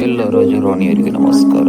ಎಲ್ಲ ರಾಜರಾಣಿಯರಿಗೆ ನಮಸ್ಕಾರ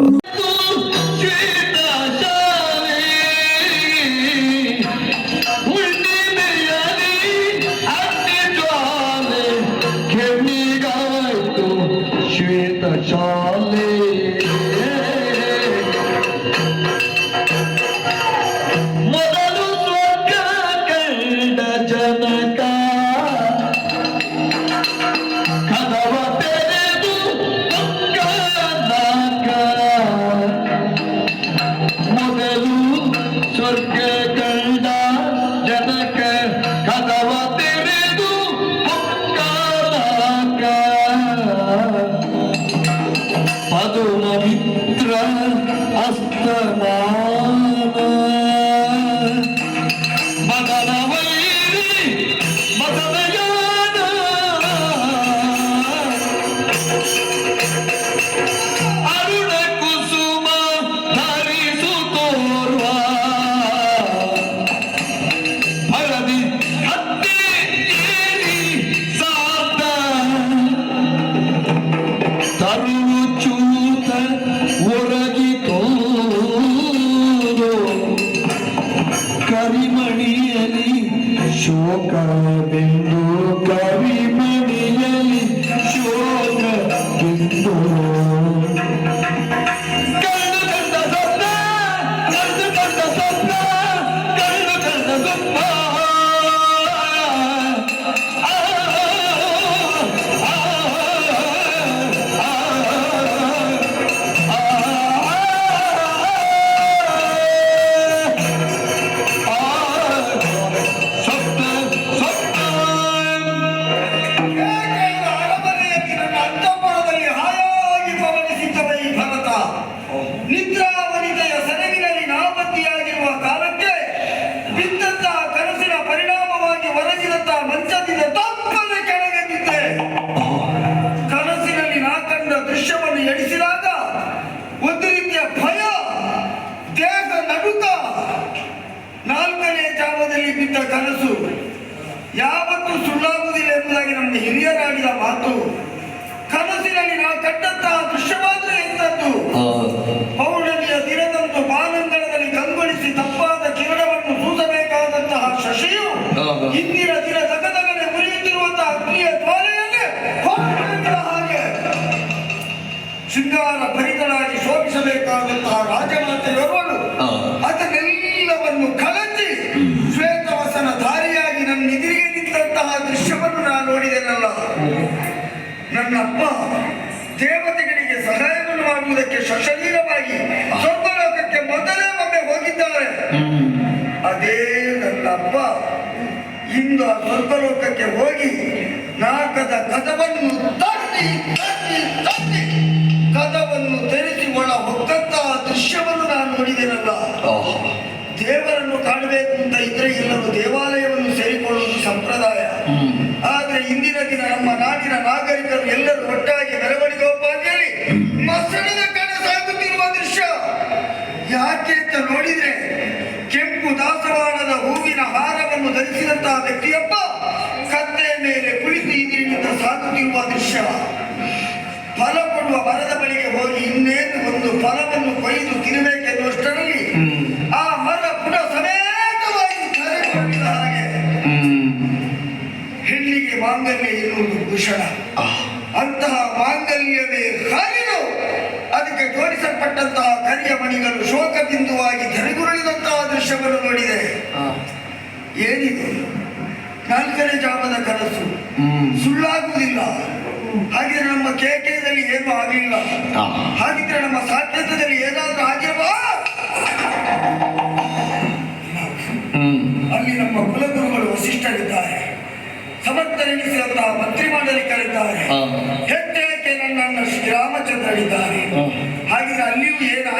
ಅಸ್ತಮಾನ ಮದನ ವೈರಿ ಮದನಯಾನ ಅರುಣ ಕುಸುಮ ಧರಿಸು ತೋರ್ವ ಹಳದಿ ಹತ್ತಿ ಏರಿ ಸಾತ ತರುವು ಚೂತ ಶೋಕವೆಂದು ಕರಿಮಣಿಯಲಿ ಕನಸು. ಯಾವತ್ತೂ ಸುಳ್ಳಾಗುವುದಿಲ್ಲ ಎಂಬುದಾಗಿ ನಮ್ಮ ಹಿರಿಯರಾಗಿದ ಮಾತು. ಕನಸಿನಲ್ಲಿ ನಾವು ಕಂಡಂತಹ ದೃಶ್ಯ ಮಾತ್ರ ಎಂತದ್ದು ಪೌರ್ಣಮಿಯ ದಿನದಂದು ಬಾನಂಗಳದಲ್ಲಿ ಕಂಗೊಳಿಸಿ ತಪ್ಪಾದ ಕಿರಣವನ್ನು ಸೂಸಬೇಕಾದಂತಹ ಶಶಿಯು. ಇಂದಿನ ದಿನ ಜಗದಗನೆ ಉರಿಯುತ್ತಿರುವಂತಹ ಅಗ್ನಿಯ ಜ್ವಾಲೆಯಲ್ಲಿ ಹಾಗೆ. ಶೃಂಗಾರ ಭರಿತರಾಗಿ ಶೋಭಿಸಬೇಕಾದಂತಹ ರಾಜಮಾತೆಯವಳು ನನ್ನ ಅಪ್ಪ ದೇವತೆಗಳಿಗೆ ಸಹಾಯವನ್ನು ಮಾಡುವುದಕ್ಕೆ ಸಶರೀರವಾಗಿ ಸ್ವರ್ಗಲೋಕಕ್ಕೆ ಮೊದಲೇ ಒಮ್ಮೆ ಹೋಗಿದ್ದಾರೆ. ಅದೇ ನನ್ನ ಅಪ್ಪ ಇಂದು ಆ ಸ್ವರ್ಗಲೋಕಕ್ಕೆ ಹೋಗಿ ನಾಕದ ಕದವನ್ನು ತಟ್ಟಿ ತಟ್ಟಿ ತಟ್ಟಿ ಕದವನ್ನು ತೆರೆಸಿ ಒಳ ಹೊಕ್ಕಂತ ದೃಶ್ಯವನ್ನು ನಾನು ನೋಡಿದೆನಲ್ಲ. ದೇವರನ್ನು ಕಾಣಬೇಕು ಅಂತ ಇದ್ರೆ ಎಲ್ಲರೂ ದೇವಾಲಯವನ್ನು ಸೇರಿಕೊಳ್ಳುವುದು ಸಂಪ್ರದಾಯ. ಆದ್ರೆ ಇಂದಿನ ದಿನ ನಮ್ಮ ನಾಡಿನ ನಾಗರಿಕರು ಧರಿಸಿದಂತಹ ವ್ಯಕ್ತಿಯೊಬ್ಬ ಕತ್ತೆ ಮೇಲೆ ಕುಳಿತು ಇದರಿಂದ ಸಾಗುತ್ತಿರುವ ದೃಶ್ಯ ಫಲ ಕೊಡುವ ಮರದ ಬಳಿಗೆ ಹೋಗಿ ಇನ್ನೇನು ಒಂದು ಫಲವನ್ನು ಕೊಯ್ದು ತಿನ್ನಬೇಕೆನ್ನುವಷ್ಟರಲ್ಲಿ ಆ ಮರ ಪುನಃ ಸಮೇತವಾಗಿ ಕರೆಕೊಂಡಿದ ಹಾಗೆ ಹೆಣ್ಣಿಗೆ ಮಾಂಗಲ್ಯ ಇರುವುದು ಭೂಷಣ. ಅಂತಹ ಮಾಂಗಲ್ಯವೇ ಹರಿದು ಅದಕ್ಕೆ ಜೋಡಿಸಲ್ಪಟ್ಟಂತಹ ಕರಿಯ ಮಣಿಗಳು ಶೋಕ ಬಿಂದುವಾಗಿ ಧರಿಗುರುಳಿದಂತಹ ದೃಶ್ಯವನ್ನು ನೋಡಿದೆ. ಏನಿದೆ? ನಾಲ್ಕನೇ ಜಾಮದ ಕನಸು. ಸುಳ್ಳಾಗುವುದಿಲ್ಲ. ಹಾಗೆ ನಮ್ಮ ಕೇಕೆಯಲ್ಲಿ ಏನೂ ಆಗಲಿಲ್ಲ ಹಾಗಿದ್ರೆ ನಮ್ಮ ಸಾಧ್ಯತೆಯಲ್ಲಿ ಏನಾದ್ರೂ ಆಗಿರುವ ಅಲ್ಲಿ ನಮ್ಮ ಕುಲಗುರುಗಳು ವಸಿಷ್ಠರಿದ್ದಾರೆ. ಸಮರ್ಥನೆನಿಸಿದಂತಹ ಮಂತ್ರಿ ಮಂಡಲಿಕರಿದ್ದಾರೆ ನನ್ನ ನನ್ನನ್ನ ಶ್ರೀರಾಮಚಂದ್ರರಿದ್ದಾರೆ ಹಾಗಿದ್ರೆ ಅಲ್ಲಿಯೂ ಏನು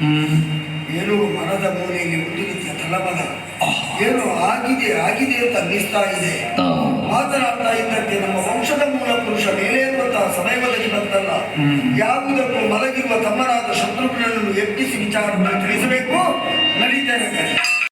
ಏನೋ ಮರದ ಮೂಲೆಯಲ್ಲಿ ಒಂದು ರೀತಿಯ ತಲಬಲ ಏನೋ ಆಗಿದೆ ಆಗಿದೆ ಅಂತ ಅನ್ನಿಸ್ತಾ ಇದೆ. ಮಾತನಾಡ್ತಾ ಇದ್ದಂತೆ ನಮ್ಮ ವಂಶದ ಮೂಲ ಪುರುಷ ಮೇಲೆ ಇರುವಂತಹ ಸಮಯದಲ್ಲಿ ಬಂತಲ್ಲ ಯಾವುದಕ್ಕೂ ಮಲಗಿರುವ ತಮ್ಮನಾದ ಶತ್ರುಗಳನ್ನು ಎಬ್ಬಿಸಿ ವಿಚಾರವನ್ನು ತಿಳಿಸಬೇಕು. ನಡೀತೇನೆ.